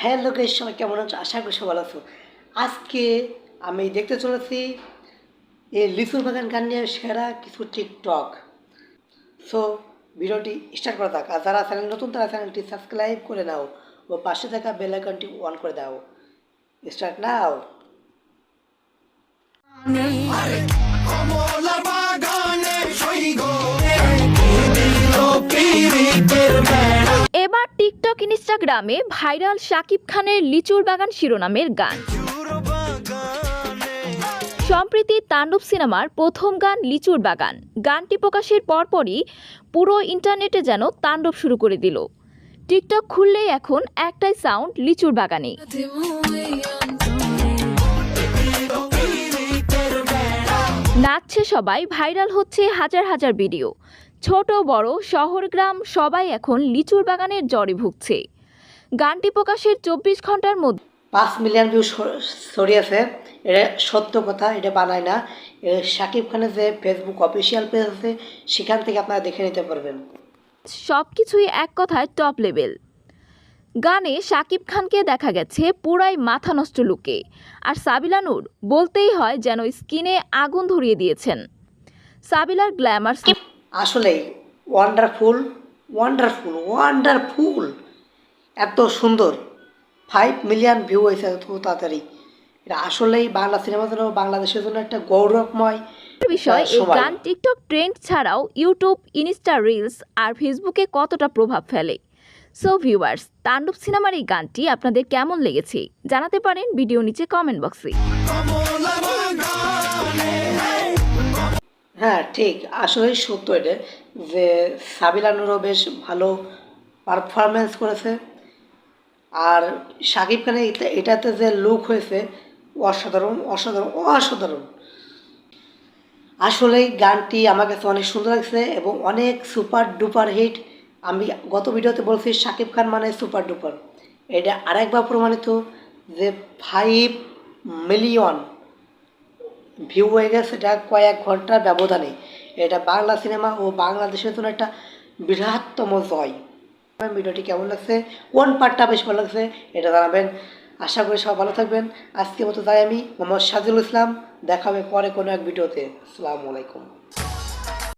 Hello guys সবাই কেমন আছো? আশা করি ভালো আছো। আজকে আমি দেখতে চলেছি এই লিচুর বাগান গান নিয়ে সেরা কিছু টিকটক। সো ভিডিওটি স্টার্ট করা থাক আর যারা চ্যানেল নতুন, তারা চ্যানেলটি সাবস্ক্রাইব করে নাও ও পাশে থাকা বেল আইকনটি অন করে দাও। স্টার্ট নাও টিকটক, ইনস্টাগ্রামে ভাইরাল শাকিব খানের লিচুর বাগান শিরোনামের গান। সম্প্রীতি তাণ্ডব সিনেমার প্রথম গান লিচুর বাগান। গানটি প্রকাশের পরপরই পুরো ইন্টারনেটে যেন তাণ্ডব শুরু করে দিল। টিকটক খুললেই এখন একটাই সাউন্ড লিচুর বাগানে। নাচছে সবাই, ভাইরাল হচ্ছে হাজার হাজার ভিডিও। ছোট বড় শহর গ্রাম সবাই এখন লিচুর বাগানের জ্বরে ভুগছে। গানটি প্রকাশের চব্বিশ ঘণ্টার মধ্যে পাঁচ মিলিয়ন ভিউ ছড়িয়েছে। এটা সত্য কথা এটা বানায় না। শাকিব খানের যে ফেসবুক অফিসিয়াল পেজ আছে সেখান থেকে আপনারা দেখে নিতে পারবেন। সব কিছুই এক কথায় টপ লেভেল গানে শাকিব খানকে দেখা গেছে পুরাই মাথা নষ্ট লুকে। আর সাবিলা নূর বলতেই হয় যেন স্কিনে আগুন ধরিয়ে দিয়েছেন। সাবিলার গ্ল্যামার আসলেই ওয়ান্ডারফুল ওয়ান্ডারফুল ওয়ান্ডারফুল এত সুন্দর। ফাইভ মিলিয়ন ভিউ হয়েছে এত তাড়াতাড়ি। এটা আসলেই বাংলা সিনেমার জন্য বাংলাদেশের জন্য একটা গৌরবময় বিষয় এই গান টিকটক ট্রেন্ড ছাড়াও ইউটিউব ইনস্টা রিলস আর ফেসবুকে কতটা প্রভাব ফেলে। সো ভিউয়ার্স তাণ্ডব সিনেমার এই গানটি আপনাদের কেমন লেগেছে? জানাতে পারেন ভিডিও নিচে কমেন্ট বক্সে হ্যাঁ ঠিক। আসলেই সত্য এটা যে সাবিলা নুরও বেশ ভালো পারফরমেন্স করেছে। আর শাকিব খানের এটা- এটাতে যে লুক হয়েছে, অসাধারণ অসাধারণ অসাধারণ। আসলেই গানটি আমার কাছে অনেক সুন্দর লাগছে এবং অনেক সুপার ডুপার হিট আমি গত ভিডিওতে বলছি শাকিব খান মানে সুপার ডুপার এটা আরেকবার প্রমাণিত যে ফাইভ মিলিয়ন ভিউ হয়ে গেছে এটা কয়েক ঘণ্টার ব্যবধানে। এটা বাংলা সিনেমা ও বাংলাদেশের জন্য একটা বৃহত্তম জয়। ভিডিওটি কেমন লাগছে? কোন পার্টটা বেশ ভালো লাগছে? এটা জানাবেন। আশা করি সবাই ভালো থাকবেন। আজকে মতো তাই আমি মোহাম্মদ সাজিল ইসলাম। দেখা হবে পরে কোনো এক ভিডিওতে। আসসালামু আলাইকুম।